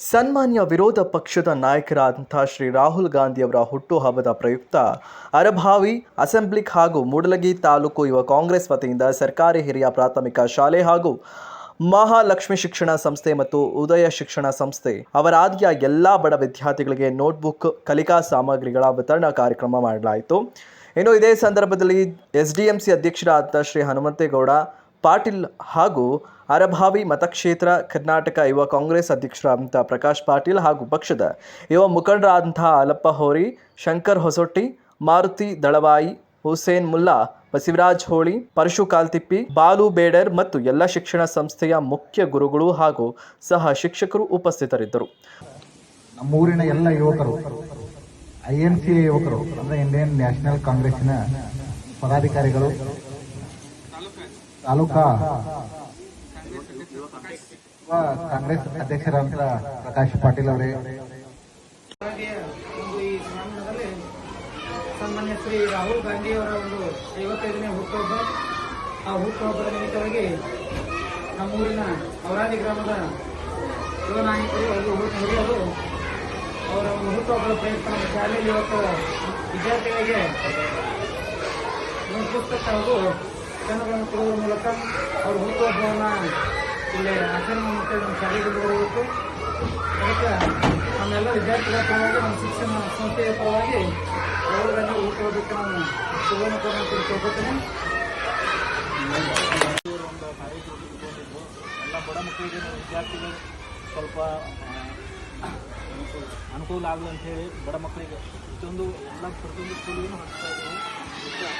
ಸನ್ಮಾನ್ಯ ವಿರೋಧ ಪಕ್ಷದ ನಾಯಕರಾದಂಥ ಶ್ರೀ ರಾಹುಲ್ ಗಾಂಧಿಯವರ ಹುಟ್ಟುಹಬ್ಬದ ಪ್ರಯುಕ್ತ, ಅರಭಾವಿ ಅಸೆಂಬ್ಲಿಕ್ ಹಾಗೂ ಮೂಡಲಗಿ ತಾಲೂಕು ಯುವ ಕಾಂಗ್ರೆಸ್ ವತಿಯಿಂದ ಸರ್ಕಾರಿ ಹಿರಿಯ ಪ್ರಾಥಮಿಕ ಶಾಲೆ ಹಾಗೂ ಮಹಾಲಕ್ಷ್ಮಿ ಶಿಕ್ಷಣ ಸಂಸ್ಥೆ ಮತ್ತು ಉದಯ ಶಿಕ್ಷಣ ಸಂಸ್ಥೆ ಅವರಾದಿಯ ಎಲ್ಲ ಬಡ ವಿದ್ಯಾರ್ಥಿಗಳಿಗೆ ನೋಟ್ಬುಕ್, ಕಲಿಕಾ ಸಾಮಗ್ರಿಗಳ ವಿತರಣಾ ಕಾರ್ಯಕ್ರಮ ಮಾಡಲಾಯಿತು. ಇನ್ನು ಇದೇ ಸಂದರ್ಭದಲ್ಲಿ ಎಸ್ ಡಿ ಎಂ ಸಿ ಅಧ್ಯಕ್ಷರಾದ ಶ್ರೀ ಹನುಮಂತೇಗೌಡ ಪಾಟೀಲ್ ಹಾಗೂ ಅರಭಾವಿ ಮತಕ್ಷೇತ್ರ ಕರ್ನಾಟಕ ಯುವ ಕಾಂಗ್ರೆಸ್ ಅಧ್ಯಕ್ಷರಾದಂಥ ಪ್ರಕಾಶ್ ಪಾಟೀಲ್ ಹಾಗೂ ಪಕ್ಷದ ಯುವ ಮುಖಂಡರಾದಂತಹ ಅಲಪ್ಪ ಹೋರಿ, ಶಂಕರ್ ಹೊಸೊಟ್ಟಿ, ಮಾರುತಿ ದಳವಾಯಿ, ಹುಸೇನ್ ಮುಲ್ಲಾ, ಬಸವರಾಜ್ ಹೋಳಿ, ಪರಶು ಕಾಲ್ತಿಪ್ಪಿ, ಬಾಲು ಬೇಡರ್ ಮತ್ತು ಎಲ್ಲ ಶಿಕ್ಷಣ ಸಂಸ್ಥೆಯ ಮುಖ್ಯ ಗುರುಗಳು ಹಾಗೂ ಸಹ ಶಿಕ್ಷಕರು ಉಪಸ್ಥಿತರಿದ್ದರು. ನಮ್ಮೂರಿನ ಎಲ್ಲ ಯುವಕರು ಐ ಎನ್ ಸಿ ಯುವಕರು, ಅಂದ್ರೆ ಇಂಡಿಯನ್ ನ್ಯಾಷನಲ್ ಕಾಂಗ್ರೆಸ್ನ ಪದಾಧಿಕಾರಿಗಳು ತಾಲೂಕಾ ಕಾಂಗ್ರೆಸ್ ಅಧ್ಯಕ್ಷರಾದಂತ ಪ್ರಕಾಶ್ ಪಾಟೀಲ್ ಅವರೇ. ಸನ್ಮಾನ್ಯ ಶ್ರೀ ರಾಹುಲ್ ಗಾಂಧಿಯವರ ಒಂದು ಐವತ್ತೈದನೇ ಹುಟ್ಟುಹಬ್ಬ. ಆ ಹುಟ್ಟುಹಬ್ಬದ ನಿಮಿತ್ತವಾಗಿ ನಮ್ಮೂರಿನ ಅವರಾದಿ ಗ್ರಾಮದ ಯುವ ನಾಯಕರು ಹಿರಿಯರು ಅವರ ಒಂದು ಹುಟ್ಟುಹಬ್ಬದ ಪ್ರಯತ್ನ ಶಾಲೆಯಲ್ಲಿ ಇವತ್ತು ವಿದ್ಯಾರ್ಥಿಗಳಿಗೆ ಪುಸ್ತಕ ಹಾಗೂ ಪೆನ್ನುಗಳನ್ನು ಕೊಡುವ ಮೂಲಕ ಅವರು ಹುಟ್ಟುಹಬ್ಬವನ್ನು ಇಲ್ಲಿ ಆಚರಣೆ ಮಾಡ್ತಾ ನಮ್ಮ ಶಾಲೆಗೆ ಬರಬೇಕು. ಅದಕ್ಕೆ ನಮ್ಮೆಲ್ಲ ವಿದ್ಯಾರ್ಥಿಗಳ ಪರವಾಗಿ, ನಮ್ಮ ಶಿಕ್ಷಣ ಸಂಸ್ಥೆಯ ಪರವಾಗಿ ಅವರುಗಳನ್ನು ಹುಟ್ಟುವುದಕ್ಕೆ ನಾನು ಶುಭವನ್ನು ಕೋರನ್ನು ತಿಳ್ಕೊಳ್ತೀನಿ ಬಡ ಮಕ್ಕಳಿಗೆ ವಿದ್ಯಾರ್ಥಿಗಳು ಸ್ವಲ್ಪ ಅನುಕೂಲ ಆಗಲಿ ಅಂತ ಹೇಳಿ ಬಡ ಮಕ್ಕಳಿಗೆ ಇಷ್ಟೊಂದು ಎಲ್ಲ ಪ್ರತಿಯೊಂದು ಸ್ಕೂಲಿಗೂ ಹಾಕ್ತಾ ಇದ್ದೀವಿ.